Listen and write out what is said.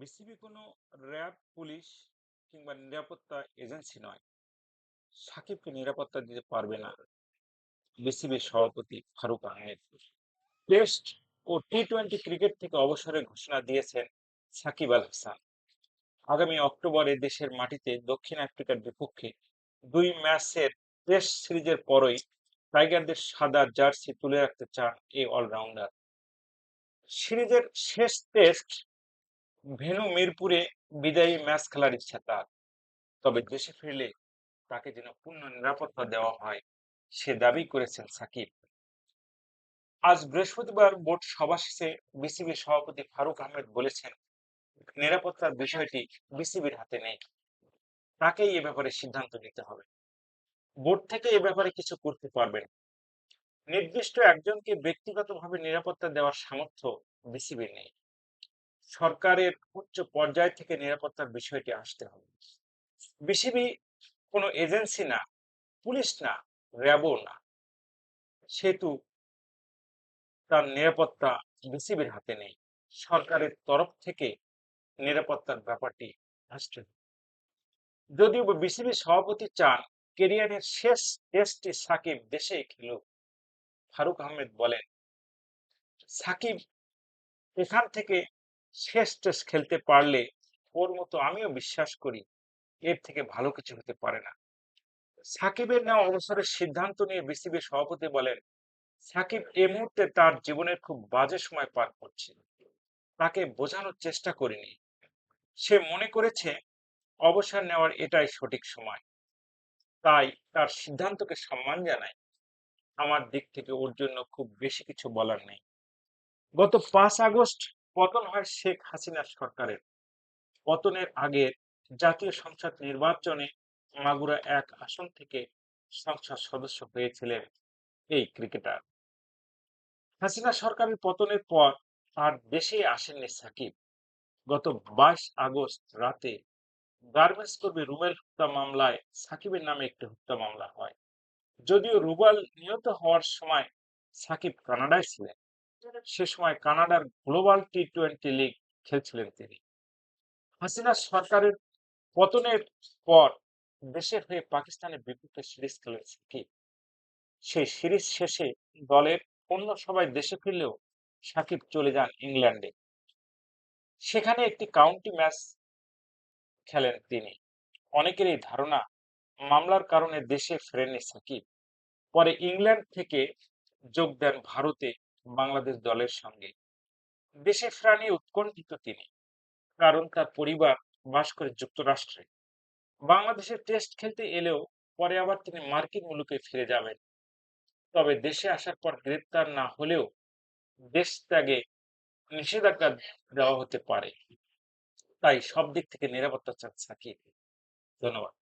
BCB কোনো RAB, police কিংবা নিরাপত্তা এজেন্সি নয়। সাকিবকে নিরাপত্তা দিতে পারবে না। বিসিবির সভাপতি ফারুক আহমেদ। টেস্ট ও টি টোয়েন্টি ক্রিকেট থেকে অবসরের ঘোষণা দিয়েছেন সাকিব আল হাসান। আগামী অক্টোবরে দেশের মাটিতে দক্ষিণ আফ্রিকার বিপক্ষে দুই ম্যাচের টেস্ট সিরিজের পরই টাইগারদের সাদা জার্সি তুলে রাখতে চান এই অলরাউন্ডার। সিরিজের শেষ টেস্ট ভেনু মিরপুরে বিদায়ী ম্যাচ খেলার ইচ্ছা তার। তবে দেশে ফিরলে তাকে যেন পূর্ণ নিরাপত্তা দেওয়া হয়, সে দাবি করেছেন সাকিব। আজ বৃহস্পতিবার বোর্ড সভা শেষে বিসিবির সভাপতি ফারুক আহমেদ বলেছেন, নিরাপত্তার বিষয়টি বিসিবির হাতে নেই। তাকেই এ ব্যাপারে সিদ্ধান্ত নিতে হবে। বোর্ড থেকে এ ব্যাপারে কিছু করতে পারবেন নির্দিষ্ট একজনকে ব্যক্তিগতভাবে নিরাপত্তা দেওয়ার সামর্থ্য বিসিবির নেই। সরকারের উচ্চ পর্যায় থেকে নিরাপত্তার বিষয়টি আসতে হবে। বিসিবি কোনো এজেন্সি না, পুলিশ না, র্যাবও না। সেহেতু তার নিরাপত্তা বিসিবির হাতে নেই। সরকারের তরফ থেকে নিরাপত্তার ব্যাপারটি আসছে যদিও বিসিবি সভাপতি চান, কেরিয়ারের শেষ টেস্টে সাকিব দেশে খেলুক, ফারুক আহমেদ বলেন, সাকিব এখান থেকে শেষ টেস্ট খেলতে পারলে ওর মতো আমিও বিশ্বাস করি এর থেকে ভালো কিছু হতে পারে না। সাকিবের নেওয়া অবসরের সিদ্ধান্ত নিয়ে বিসিবি সভাপতি বলেন, সাকিব এ মুহূর্তে তার জীবনের খুব বাজে সময় পার করছে। তাকে বোঝানোর চেষ্টা করিনি। সে মনে করেছে, অবসর নেওয়ার এটাই সঠিক সময়। তাই তার সিদ্ধান্তকে সম্মান জানাই। আমার দিক থেকে ওর জন্য খুব বেশি কিছু বলার নেই। গত পাঁচ আগস্ট পতন হয় শেখ হাসিনার সরকারের। পতনের আগে জাতীয় সংসদ নির্বাচনে মাগুরা এক আসন থেকে সংসদ সদস্য হয়েছিলেন এই ক্রিকেটার। হাসিনা সরকারের পতনের পর আর দেশে আসেননি সাকিব। গত বাইশ আগস্ট রাতে গার্মেন্টস কর্মী রুবেল হত্যা মামলায় সাকিবের নামে একটি হত্যা মামলা হয়। যদিও রুবাল নিহত হওয়ার সময় সাকিব কানাডায় ছিলেন। সে সময় কানাডার গ্লোবাল টি টোয়েন্টি লিগ খেলছিলেন তিনি। হাসিনা সরকারের পতনের পর দেশের হয়ে পাকিস্তানের বিপক্ষে সিরিজ খেলেন সাকিব সেই সিরিজ শেষে দলের অন্য সবাই দেশে ফিরলেও সাকিব চলে যান ইংল্যান্ডে। সেখানে একটি কাউন্টি ম্যাচ খেলেন তিনি। অনেকের এই ধারণা, মামলার কারণে দেশে ফেরেননি সাকিব। পরে ইংল্যান্ড থেকে যোগ দেন ভারতে বাংলাদেশ দলের সঙ্গে। দেশে ফেরা উৎকণ্ঠিত তিনি, কারণ তার পরিবার বাস করে যুক্তরাষ্ট্রে। বাংলাদেশে টেস্ট খেলতে এলেও পরে আবার তিনি মার্কিন মুলুকে ফিরে যাবেন। তবে দেশে আসার পর গ্রেপ্তার না হলেও দেশ ত্যাগে নিষেধাজ্ঞা দেওয়া হতে পারে। তাই সব দিক থেকে নিরাপত্তা চান সাকিব। ধন্যবাদ।